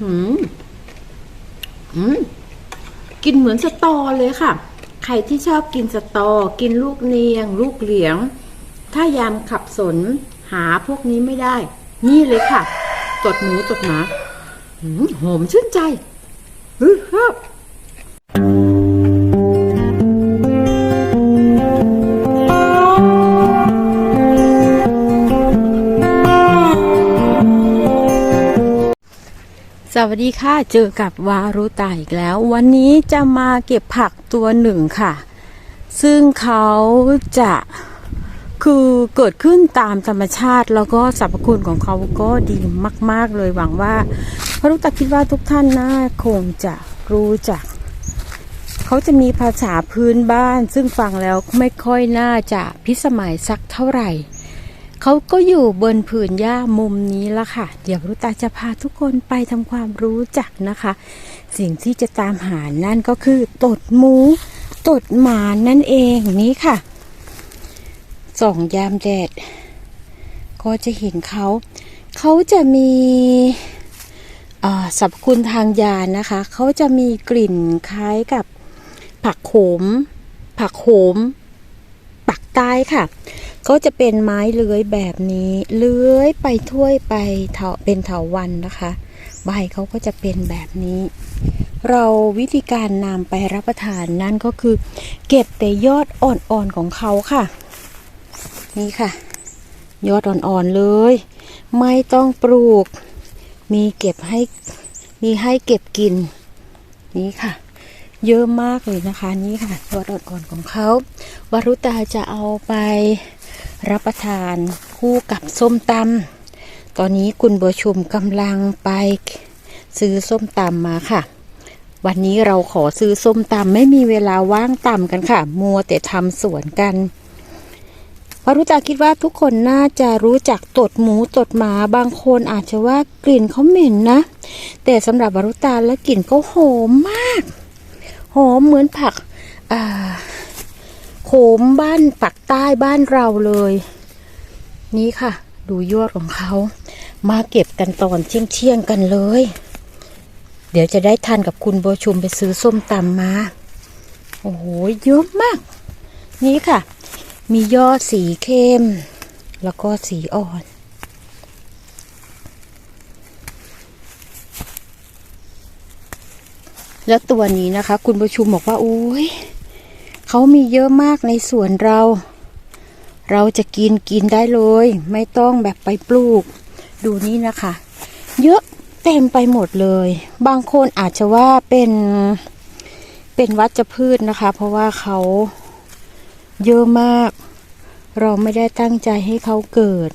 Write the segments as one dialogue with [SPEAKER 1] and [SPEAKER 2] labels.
[SPEAKER 1] หืมหืมกินเหมือนสตอเลยค่ะ ใครที่ชอบกินสตอ กินลูกเนียง ลูกเหลียง ถ้ายามขับสนหาพวกนี้ไม่ได้ นี่เลยค่ะ ตดหมูตดหมาหืมหอมชื่นใจฮึครับ วัสดีค่ะ เจอกับวารุตาอีกแล้ว วันนี้จะมาเก็บผักตัวหนึ่งค่ะ ซึ่งเขาจะคือเกิดขึ้นตามธรรมชาติ แล้วก็สรรพคุณของเขาก็ดีมาก ๆ เลยหวังว่าวารุตาคิดว่าทุกท่านน่าคงจะรู้จัก เขาจะมีภาษาพื้นบ้าน ซึ่งฟังแล้วไม่ค่อยน่าจะพิสมัยสักเท่าไหร่ เขาก็อยู่บนผืนหญ้ามุมนี้ละค่ะ เดี๋ยวรุตาจะพาทุกคนไปทำความรู้จักนะคะ สิ่งที่จะตามหานั่นก็คือตดหมูตดหมานั่นเองนี้ค่ะส่องยามแดด ก็จะเห็นเขา เขาจะมีสรรพคุณทางยานะคะ เขาจะมีกลิ่นคล้ายกับผักโขม ผักโขม ปักใต้ค่ะ ก็จะเป็นไม้เลื้อยแบบนี้เลื้อยไปถ้วยไปเถาเป็นเถาวันนะคะ ใบเขาก็จะเป็นแบบนี้ เราวิธีการนำไปรับประทานนั่นก็คือ เก็บแต่ยอดอ่อนๆของเขาค่ะ นี่ค่ะ ยอดอ่อนๆเลย ไม่ต้องปลูก มีเก็บให้มีให้เก็บกิน นี่ค่ะเยอะมากเลยนะคะนี่ค่ะยอดอ่อนๆของเขาวารุตาจะเอาไป รับประทานคู่กับส้มตำตอนนี้คุณบัวชุมกำลังไปซื้อส้มตำมาค่ะ วันนี้เราขอซื้อส้มตำไม่มีเวลาว่างตำกันค่ะ มัวแต่ทำสวนกันวารุตาคิดว่าทุกคนน่าจะรู้จักตดหมูตดหมาบางคนอาจจะว่ากลิ่นเขาเหม็นนะ แต่สำหรับวารุตาแล้วกลิ่นเขาหอมมาก หอมเหมือนผักอ่า มบ้านปักใต้บ้านเราเลย นี่ค่ะ ดูยอดของเขา มาเก็บกันตอนเที่ยงเที่ยงกันเลย เดี๋ยวจะได้ทันกับคุณโบชุมไปซื้อส้มตำมา โอ้โหเยอะมาก นี่ค่ะ มียอดสีเข้ม แล้วก็สีอ่อนแล้วตัวนี้นะคะ คุณประชุมบอกว่าโอ้ย เขามีเยอะมากในสวนเรา เราจะกินกินได้เลย ไม่ต้องแบบไปปลูก ดูนี่นะคะ เยอะเต็มไปหมดเลย บางคนอาจจะว่าเป็นเป็นวัชพืชนะคะ เพราะว่าเขาเยอะมาก เราไม่ได้ตั้งใจให้เขาเกิด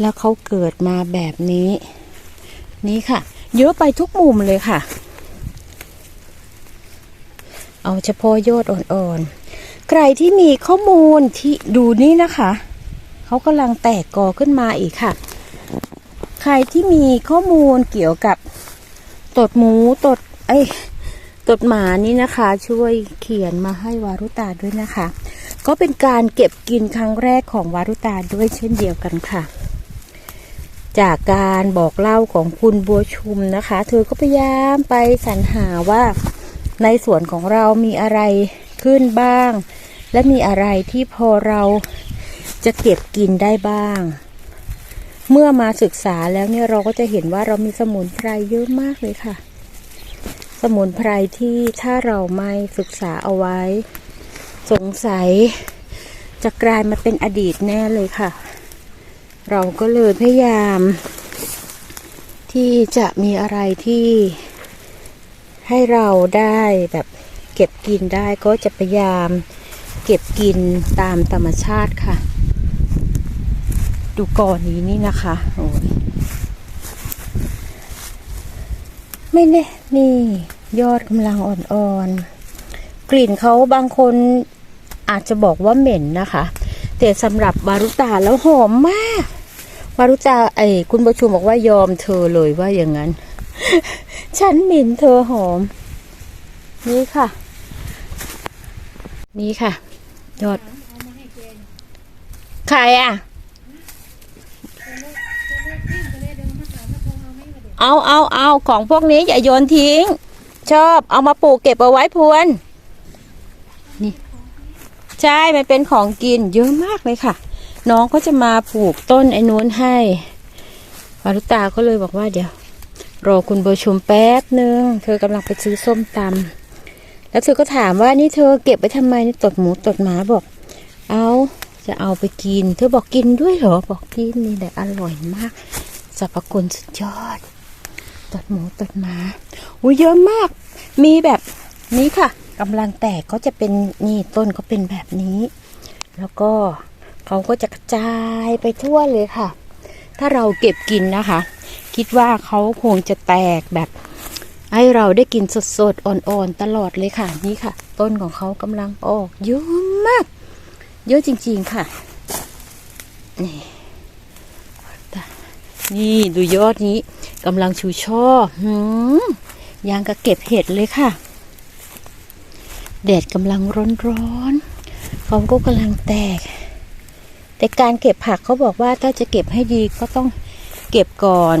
[SPEAKER 1] แล้วเขาเกิดมาแบบนี้ นี่ค่ะ เยอะไปทุกมุมเลยค่ะ เอาเฉพาะยอดอ่อนๆ ใครที่มีข้อมูลที่ดูนี่นะคะ เขากำลังแตกกอขึ้นมาอีกค่ะ ใครที่มีข้อมูลเกี่ยวกับตดหมูตดไอ้ตดหมานี่นะคะ ช่วยเขียนมาให้วารุตาด้วยนะคะ ก็เป็นการเก็บกินครั้งแรกของวารุตาด้วยเช่นเดียวกันค่ะจากการบอกเล่าของคุณบัวชุมนะคะ เธอก็พยายามไปสรรหาว่า ในสวนของเรามีอะไรขึ้นบ้าง และมีอะไรที่พอเราจะเก็บกินได้บ้าง เมื่อมาศึกษาแล้วเนี่ยเราก็จะเห็นว่าเรามีสมุนไพรเยอะมากเลยค่ะ สมุนไพรที่ถ้าเราไม่ศึกษาเอาไว้ สงสัยจะกลายมาเป็นอดีตแน่เลยค่ะ เราก็เลยพยายาม ที่จะมีอะไรที่ ให้เราได้แบบเก็บกินได้ก็จะพยายามเก็บกินตามธรรมชาติค่ะ ดูก่อนี้นี่นะคะโอ้ยไม่แน่นี่ยอดกำลังอ่อนๆ กลิ่นเขาบางคนอาจจะบอกว่าเหม็นนะคะ แต่สำหรับบารุตาแล้วหอมมาก บารุตาไอ้คุณประชุมบอกว่ายอมเธอเลยว่าอย่างนั้น ฉันหมิ่นเธอหอม นี่ค่ะ นี่ค่ะ ยอด ใครอะ เอาเอาเอาของพวกนี้อย่าโยนทิ้ง ชอบเอามาปลูกเก็บเอาไว้พวน นี่ ใช่ มันเป็นของกิน เยอะมากเลยค่ะ น้องก็จะมาปลูกต้นไอ้นู้นให้วารุตาก็เลยบอกว่าเดี๋ยว รอคุณโบชุมแป๊บหนึ่งเธอกำลังไปซื้อส้มตำแล้วเธอก็ถามว่านี่เธอเก็บไว้ทำไมนี่ตดหมูตดหมาบอก เอาจะเอาไปกิน เธอบอกกินด้วยเหรอบอกกินนี่แหละอร่อยมากสรรพคุณสุดยอดตดหมูตดหมาอุ้ยเยอะมาก มีแบบนี้ค่ะกำลังแตกก็จะเป็นนี่ต้นก็เป็นแบบนี้ แล้วก็เขาก็จะกระจายไปทั่วเลยค่ะ ถ้าเราเก็บกินนะคะ คิดว่าเขาคงจะแตกแบบให้เราได้กินสดๆ อ่อนๆ ตลอดเลยค่ะ นี่ค่ะ ต้นของเขากำลังออกเยอะมาก เยอะจริงๆค่ะ นี่ นี่ดูยอดนี้กำลังชูช่อหืมยางกระเก็บเห็ดเลยค่ะ แดดกำลังร้อนๆเขาก็กำลังแตก แต่การเก็บผักเขาบอกว่าถ้าจะเก็บให้ดีก็ต้อง เก็บก่อน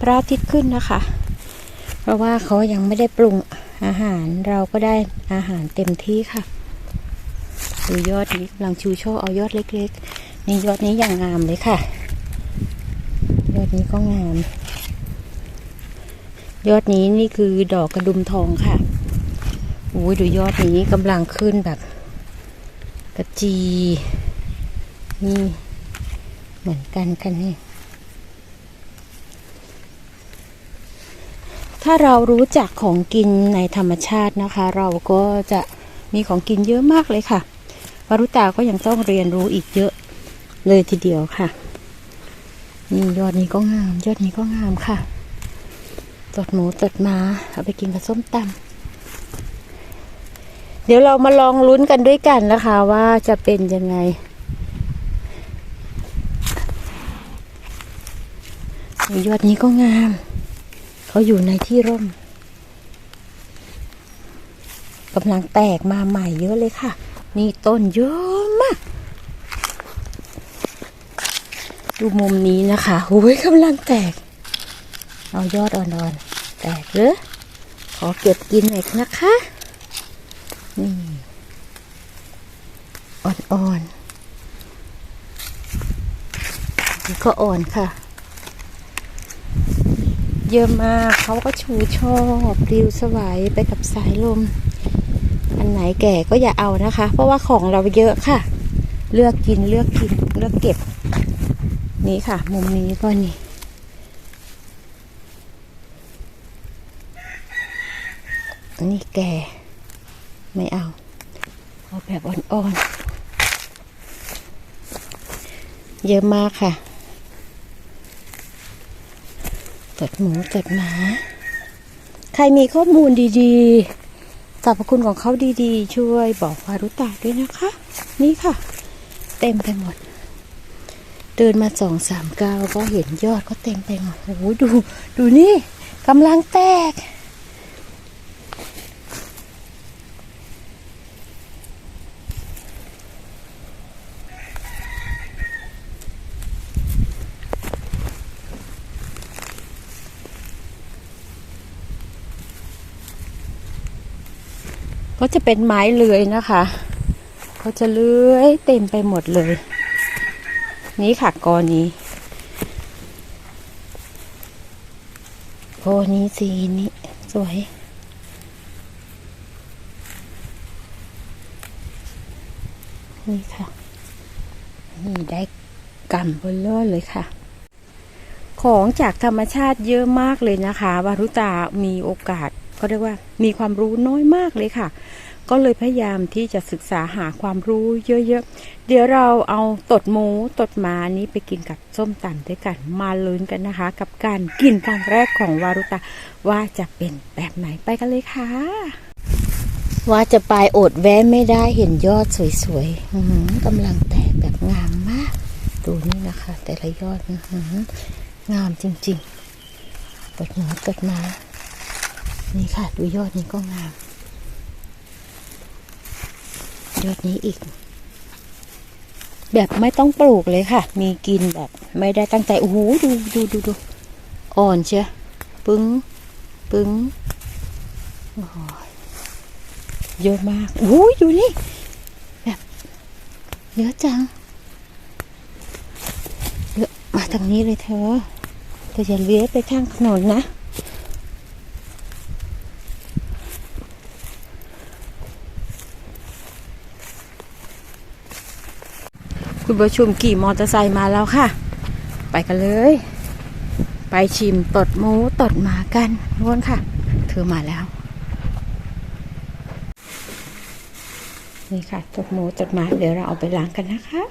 [SPEAKER 1] พระอาทิตย์ขึ้นนะคะ เพราะว่าเขายังไม่ได้ปรุงอาหารเราก็ได้อาหารเต็มที่ค่ะดูยอดนี้กำลังชูช่อเอายอดเล็กๆนี่ยอดนี้อย่างงามเลยค่ะ ยอดนี้ก็งาม ยอดนี้นี่คือดอกกระดุมทองค่ะโอ้ยดูยอดนี้กำลังขึ้นแบบกระจี นี่เหมือนกันกันนี่ ถ้าเรารู้จักของกินในธรรมชาตินะคะ เราก็จะมีของกินเยอะมากเลยค่ะวารุตาก็ยังต้องเรียนรู้อีกเยอะเลยทีเดียวค่ะ นี่ยอดนี้ก็งาม ยอดนี้ก็งามค่ะตดหมูตดมาเอาไปกินกับส้มตำเดี๋ยวเรามาลองลุ้นกันด้วยกันนะคะ ว่าจะเป็นยังไงยอดนี้ก็งาม เขาอยู่ในที่ร่มกำลังแตกมาใหม่เยอะเลยค่ะ นี่ต้นเยอะมาก ดูมุมนี้นะคะโอ้ยกำลังแตก เอายอดอ่อนๆ แตกเลยขอเก็บกินหน่อยนะคะ นี่ อ่อนๆนี่ก็อ่อนค่ะ เยอะมากเขาก็ชูชอบปลิวสวายไปกับสายลม อันไหนแก่ก็อย่าเอานะคะ เพราะว่าของเราเยอะค่ะ เลือกกินเลือกกินเลือกเก็บ นี่ค่ะ มุมนี้ก็นี่นนี้แก่ไม่เอา เอาแบบอ่อนๆ เยอะมากค่ะ ตดหมูตดหมา ใครมีข้อมูลดีๆสรรพคุณของเขาดีๆ ช่วยบอกวารุตาด้วยนะคะ นี่ค่ะ เต็มไปหมด เดินมาสองสามก้าวก็เห็นยอดก็เต็มไปหมดโอ้โหดู ดูนี่กำลังแตก ก็จะเป็นไม้เลื้อยนะคะก็จะเลื้อยเต็มไปหมดเลย นี่ค่ะกอนี้กอนี้สีนี้สวย นี่ค่ะ นี่ได้กำบลเลอร์เลยค่ะ ของจากธรรมชาติเยอะมากเลยนะคะวารุตามีโอกาส ก็เรียกว่ามีความรู้น้อยมากเลยค่ะ ก็เลยพยายามที่จะศึกษาหาความรู้เยอะๆ เดี๋ยวเราเอาตดหมูตดหมานี้ไปกินกับส้มตำด้วยกันมาลุ้นกันนะคะ กับการกินครั้งแรกของวารุตาว่าจะเป็นแบบไหนไปกันเลยค่ะ ว่าจะไปอดแวะไม่ได้เห็นยอดสวยๆกำลังแตกแบบงามมาก ดูนี่นะคะ แต่ละยอดงามจริงๆตดหมูตดหมา นี่ค่ะ ดูยอดนี้ก็งาม ยอดนี้อีก แบบไม่ต้องปลูกเลยค่ะ มีกินแบบ ไม่ได้ตั้งใจ โอ้โห ดูดูดูดู อ่อนเชียปึ้ง ปึ้งโอ้โหเยอะมากโอ้ยดูนี่ แบบเยอะจังเยอะมาทางนี้เลยเธอเธออย่าเลี้ยไปข้างถนนนะ คุณประชุมกี่มอเตอร์ไซค์มาแล้วค่ะ ไปกันเลย ไปชิมตดหมูตดหมากันล้วนค่ะ เธอมาแล้ว นี่ค่ะตดหมูตดหมาเดี๋ยวเราเอาไปล้างกันนะคะ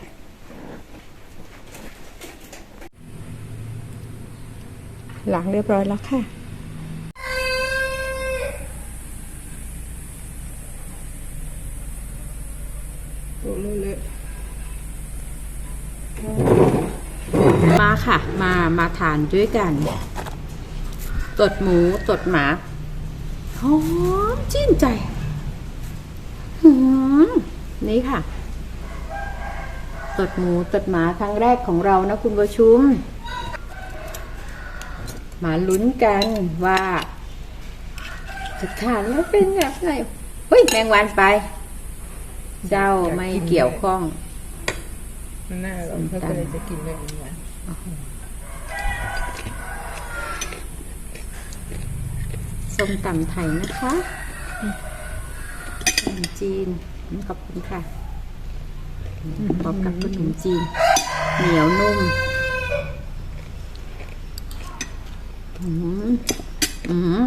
[SPEAKER 1] ล้างเรียบร้อยแล้วค่ะามาทานด้วยกันตดหมูตดหมาหอมชื่นใจหืมนี่ค่ะตดหมูตดหมาครั้งแรกของเรานะคุณประชุม มาลุ้นกันว่าจะทานแล้วเป็นแบบไหนเฮ้ยแมงวันไป เจ้าไม่เกี่ยวข้อง
[SPEAKER 2] มันน่าอร่อยเขาก็เลยจะกินแบบนี้น
[SPEAKER 1] ส้มตำไทยนะคะขนมจีนอืมขอบคุณค่ะพร้อมกับขนมจีน เหนียวนุ่มอืมอืม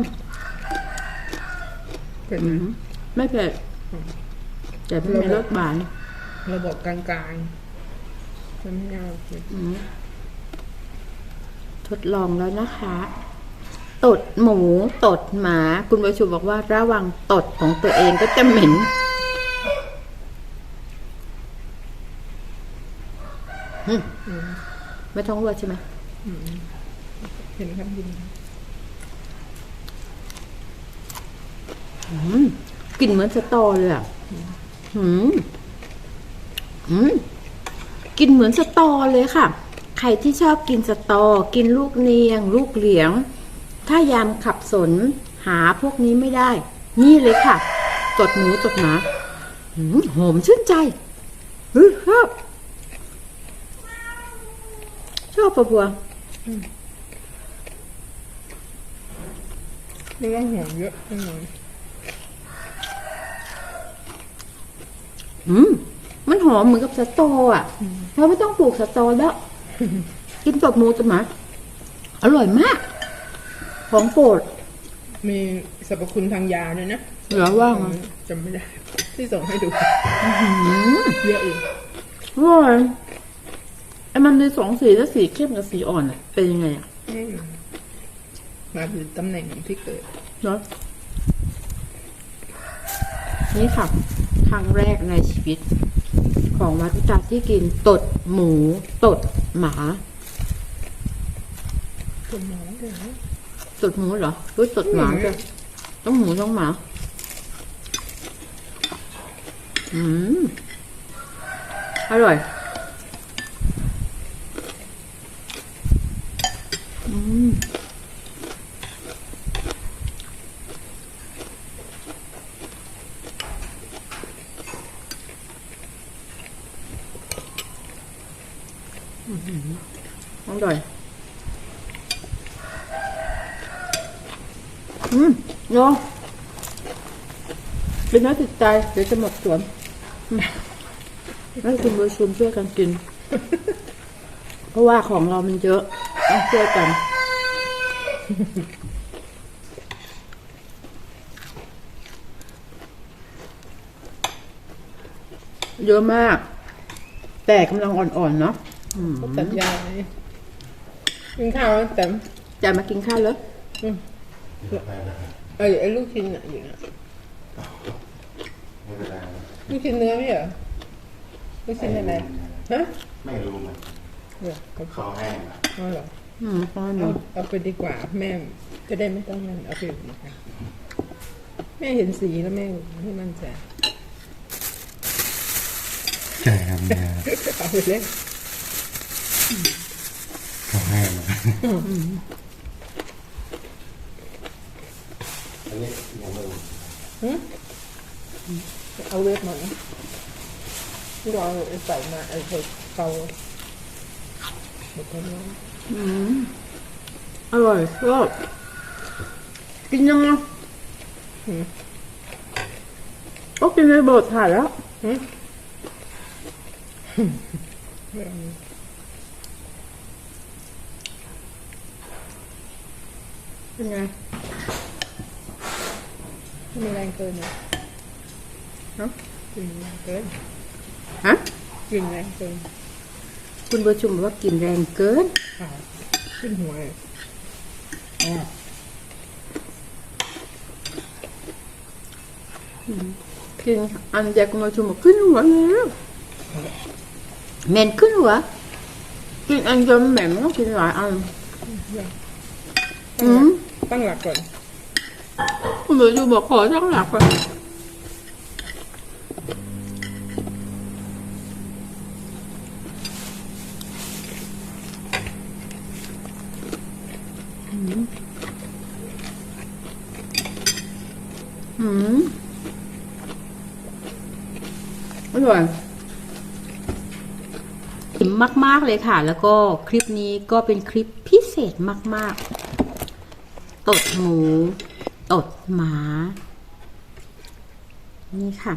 [SPEAKER 2] เป็น
[SPEAKER 1] อืมไม่เผ็ดแต่ไม่มีรสหวาน
[SPEAKER 2] ระบบกลางๆมันไม่น่ากิน
[SPEAKER 1] อืมทดลองแล้วนะคะ ตดหมูตดหมา คุณประชุมบอกว่าระวังตดของตัวเองก็จะเหม็น
[SPEAKER 2] ม
[SPEAKER 1] ไม่ต้องรวดใช่ไหม
[SPEAKER 2] เห็นครับยิน
[SPEAKER 1] กลิ่นเหมือนสตอเลยอะอืมอืมกลิ่นเหมือนสตอเลยค่ะ ใครที่ชอบกินสตอ กินลูกเนียง ลูกเหลียง ถ้ายามขับสนหาพวกนี้ไม่ได้ นี่เลยค่ะตดหมูตดหมาอืมหอมชื่นใจเฮ้ยชอบชอบปะบัว
[SPEAKER 2] นี่ก็หอมเยอะจังเลย
[SPEAKER 1] อืมมันหอมเหมือนกับสตออะเราไม่ต้องปลูกสตอแล้ว กินตดหมูตดหมาอร่อยมาก ของโปรด
[SPEAKER 2] มีสรรพคุณทางยาด้วยนะ
[SPEAKER 1] เหลือว่าไง
[SPEAKER 2] จำไม่ได้ ที่ส่งให้ดูเยอะอีก
[SPEAKER 1] อร่อยไอ้มันมีสองสีแล้วสีเข้มกับสีอ่อนอะ เป็นยังไงอะ
[SPEAKER 2] อืมมาถึงตำแหน่งที่เกิด
[SPEAKER 1] เนาะนี่ค่ะครั้งแรกในชีวิต ของวัตุตาที่กินตดหมู ตดหมา
[SPEAKER 2] คุณหมอเลย นะ
[SPEAKER 1] ตดหมูเหรอหรือตดหมาจ้ะต้องหมูต้องหมาอืมอร่อยอืมอืมอร่อย อืมโยเป็นน้าติดใจเดี๋ยวจะหมดสวนอืมให้คุณผู้ชมช่วยกันกิน เพราะว่าของเรามันเยอะต้องช่วยกันเยอะมาก แต่กำลังอ่อนๆเนาะอืม
[SPEAKER 2] เขาตัดยาไหมกินข้าวแล้วแต่
[SPEAKER 1] จะมากินข้าวแล้ว
[SPEAKER 2] ไอ้ไอ้ลูกชิ้นอะอยู่นะ
[SPEAKER 3] ไม่เป็นไร
[SPEAKER 2] ลูกชิ้นเนื้อไม่เหรอลูกชิ้นอะไรฮะ
[SPEAKER 3] ไม่รู้มัน
[SPEAKER 2] เหรอเอา
[SPEAKER 3] เขาให้มา
[SPEAKER 2] เอาเหรอ
[SPEAKER 1] อืมข้าวห
[SPEAKER 2] เอา
[SPEAKER 1] นู
[SPEAKER 2] เอาไปดีกว่าแม่จะได้ไม่ต้องนั่นเอาไปดีกว่าแม่เห็นสีแล้วแม่ไม่มั่นใจ
[SPEAKER 3] ใช่ครับเนี่ย
[SPEAKER 2] เอาไปเล่น
[SPEAKER 3] เขาให้มา อันนี้ยังไม่รู้
[SPEAKER 2] หึเอาเวทมานะที่เราเอาใส่มาไอ้ใส่เตาหม ดแล้ว
[SPEAKER 1] อืมอร่อยชอบกินยังไง
[SPEAKER 2] หืม
[SPEAKER 1] ก็กินในบทถ่ายแล้ว
[SPEAKER 2] หึเป็นไงมีแรงเกินไหมฮะกินแรงเกิน
[SPEAKER 1] ฮะ
[SPEAKER 2] กินแรงเกิน
[SPEAKER 1] คุณประชุมบอกว่ากินแรงเกิน
[SPEAKER 2] ขาขึ้นหัวเลยอ๋อ
[SPEAKER 1] กินอันเดียวคุณประชุมบอกขึ้นหัวแล้วเหม็นขึ้นหัวกินอันเดียวเหม็นก็กินหลายอันอืม
[SPEAKER 2] ตั้งหลักก่อน
[SPEAKER 1] คุณประชุมบอกขอตั้งหลักก่อนอืมอร่อยอิ่มมาก ๆ เลยค่ะ แล้วก็คลิปนี้ก็เป็นคลิปพิเศษมาก ๆ ตดหมู ตดหมา นี่ค่ะ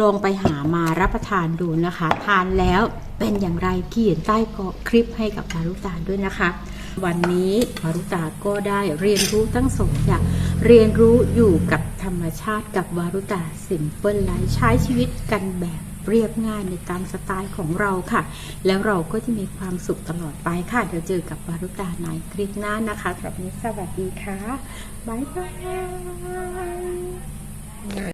[SPEAKER 1] ลองไปหามารับประทานดูนะคะ ทานแล้วเป็นอย่างไรเขียนใต้กคลิปให้กับมารุตาด้วยนะคะ วันนี้มารุตาก็ได้เรียนรู้ทั้งสองอย่างเรียนรู้อยู่กับธรรมชาติกับวารุตาสิมเปิลไลฟ์ใช้ชีวิตกันแบบ เรียบง่ายในตามสไตล์ของเราค่ะ แล้วเราก็จะมีความสุขตลอดไปค่ะ เดี๋ยวเจอกับวารุตาในคลิปหน้านะคะสำหรับนี้สวัสดีค่ะ บ๊ายบาย